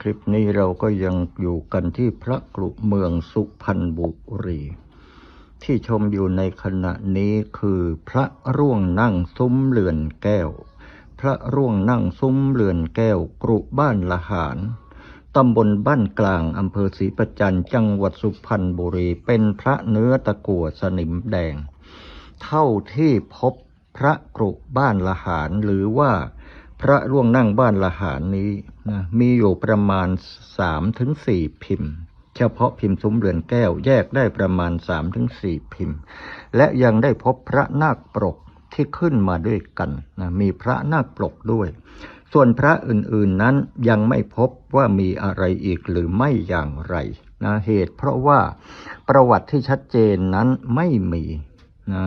คลิปนี้เราก็ยังอยู่กันที่พระกรุเมืองสุพรรณบุรี ที่ชมอยู่ในขณะนี้คือพระร่วงนั่งซุ้มเรือนแก้ว พระร่วงนั่งซุ้มเรือนแก้ว กรุบ้านละหารตำบลบ้านกลางอำเภอศรีประจันจังหวัดสุพรรณบุรี เป็นพระเนื้อตะกั่วสนิมแดง เท่าที่พบพระกรุบ้านละหารหรือว่า พระร่วงนั่งบ้านละหารนี้นะมีอยู่ประมาณสามถึงสี่พิมพ์ เฉพาะพิมพ์ซุ้มเรือนแก้วแยกได้ประมาณสามถึงสี่พิมพ์ และยังได้พบพระนาคปรกที่ขึ้นมาด้วยกันนะมีพระนาคปรกด้วย ส่วนพระอื่นๆนั้นยังไม่พบว่ามีอะไรอีกหรือไม่อย่างไรนะเหตุเพราะว่าประวัติที่ชัดเจนนั้นไม่มีนะ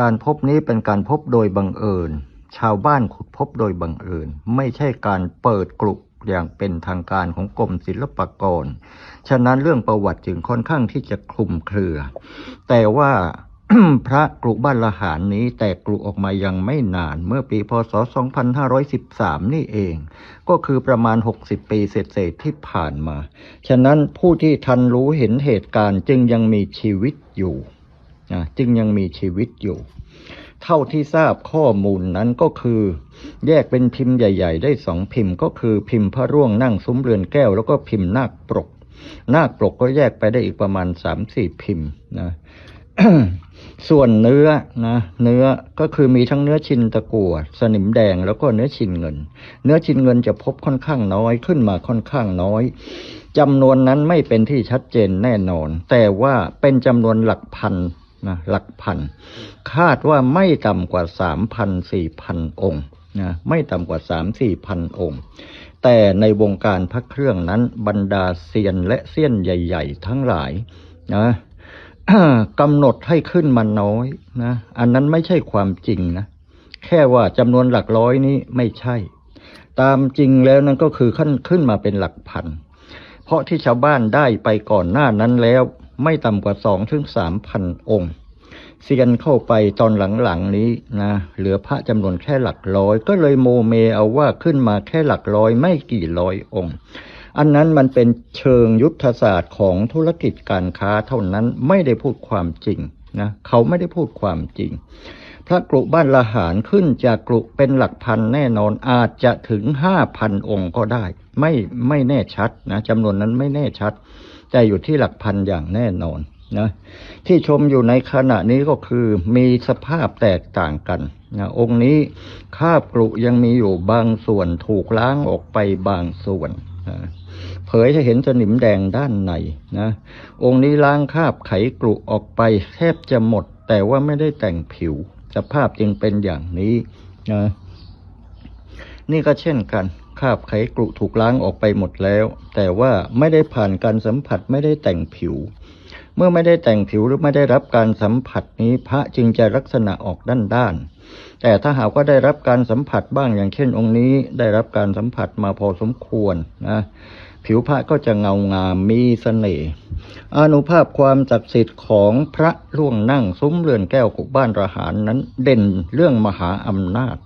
การพบนี้เป็นการพบโดยบังเอิญ ชาวบ้านขุดพบโดยบังเอิญไม่ใช่การเปิดกลุกอย่างเป็นทางการของกรมศิลปากร ฉะนั้นเรื่องประวัติจึงค่อนข้างที่จะคลุมเครือ แต่ว่าพระกรุบ้านละหารนี้แตกกรุออกมายังไม่นานเมื่อปีพศ 2513 นี่เอง ก็คือประมาณ 60 ปีเศษที่ผ่านมา ฉะนั้นผู้ที่ทันรู้เห็นเหตุการณ์จึงยังมีชีวิตอยู่นะจึงยังมีชีวิตอยู่ เท่าที่ทราบข้อมูลนั้นก็คือ แยกเป็นพิมพ์ใหญ่ ๆ ได้สองพิมพ์ก็คือพิมพ์พระร่วงนั่งซุ้มเรือนแก้ว แล้วก็พิมพ์นาคปรก นาคปรกก็แยกไปได้อีกประมาณสามสี่พิมพ์นะส่วนเนื้อนะเนื้อก็คือมีทั้งเนื้อชินตะกั่วสนิมแดงแล้วก็เนื้อชินเงิน เนื้อชินเงินจะพบค่อนข้างน้อยขึ้นมาค่อนข้างน้อยจำนวนนั้นไม่เป็นที่ชัดเจนแน่นอน แต่ว่าเป็นจำนวนหลักพัน นะหลักพัน คาดว่าไม่ต่ำกว่าสามพันสี่พันองค์นะไม่ต่ำกว่าสามสี่พันองค์ แต่ในวงการพระเครื่องนั้นบรรดาเซียนและเซียนใหญ่ ๆ ทั้งหลายนะกำหนดให้ขึ้นมาน้อยนะอันนั้นไม่ใช่ความจริงนะแค่ว่าจำนวนหลักร้อยนี้ไม่ใช่ ตามจริงแล้วนั่นก็คือขึ้นขึ้นมาเป็นหลักพัน เพราะที่ชาวบ้านได้ไปก่อนหน้านั้นแล้ว ไม่ต่ำกว่าสองถึงสามพันองค์เซียนเข้าไปตอนหลังๆนี้นะเหลือพระจำนวนแค่หลักร้อย ก็เลยโมเมเอาว่าขึ้นมาแค่หลักร้อยไม่กี่ร้อยองค์ อันนั้นมันเป็นเชิงยุทธศาสตร์ของธุรกิจการค้าเท่านั้นไม่ได้พูดความจริงนะเขาไม่ได้พูดความจริง พระกรุบ้านละหารขึ้นจากกรุเป็นหลักพันแน่นอนอาจจะถึงห้าพันองค์ก็ได้ ไม่ไม่แน่ชัดนะจำนวนนั้นไม่แน่ชัด แต่อยู่ที่หลักพันอย่างแน่นอนนะที่ชมอยู่ในขณะนี้ก็คือมีสภาพแตกต่างกันนะองค์นี้คาบกรุยังมีอยู่บางส่วนถูกล้างออกไปบางส่วนนะเผยจะเห็นสนิมแดงด้านในนะองค์นี้ล้างคาบไขกรุออกไปแทบจะหมด แต่ว่าไม่ได้แต่งผิว สภาพจึงเป็นอย่างนี้นะนี่ก็เช่นกัน คราบไขกรุถูกล้างออกไปหมดแล้ว แต่ว่าไม่ได้ผ่านการสัมผัสไม่ได้แต่งผิว เมื่อไม่ได้แต่งผิวหรือไม่ได้รับการสัมผัสนี้พระจึงจะลักษณะออกด้านด้านๆแต่ถ้าหากว่าได้รับการสัมผัสบ้างอย่างเช่น องค์นี้ได้รับการสัมผัสมาพอสมควรนะผิวพระก็จะเงางามมีเสน่ห์อนุภาพความศักดิ์สิทธิ์ของพระล่วงนั่งซุ้มเรือนแก้วกุบ้านระหารนั้นเด่นเรื่องมหาอำนาจ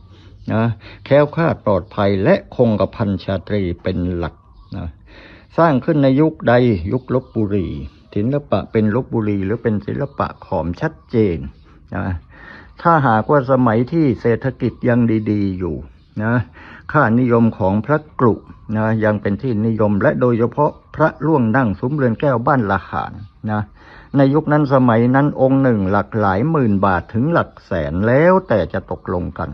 นะแค้วคลาดปลอดภัยและคงกระพันชาตรีเป็นหลักนะสร้างขึ้นในยุคใดยุคลบบุรีศิลปะเป็นลบบุรีหรือเป็นศิลปะขอมชัดเจนนะถ้าหากว่าสมัยที่เศรษฐกิจยังดีๆอยู่นะค่านิยมของพระกรุนะยังเป็นที่นิยมและโดยเฉพาะพระล่วงนั่งซุ้มเรือนแก้วบ้านละหารนะในยุคนั้นสมัยนั้นองค์หนึ่งหลักหลายหมื่นบาทถึงหลักแสนแล้วแต่จะตกลงกัน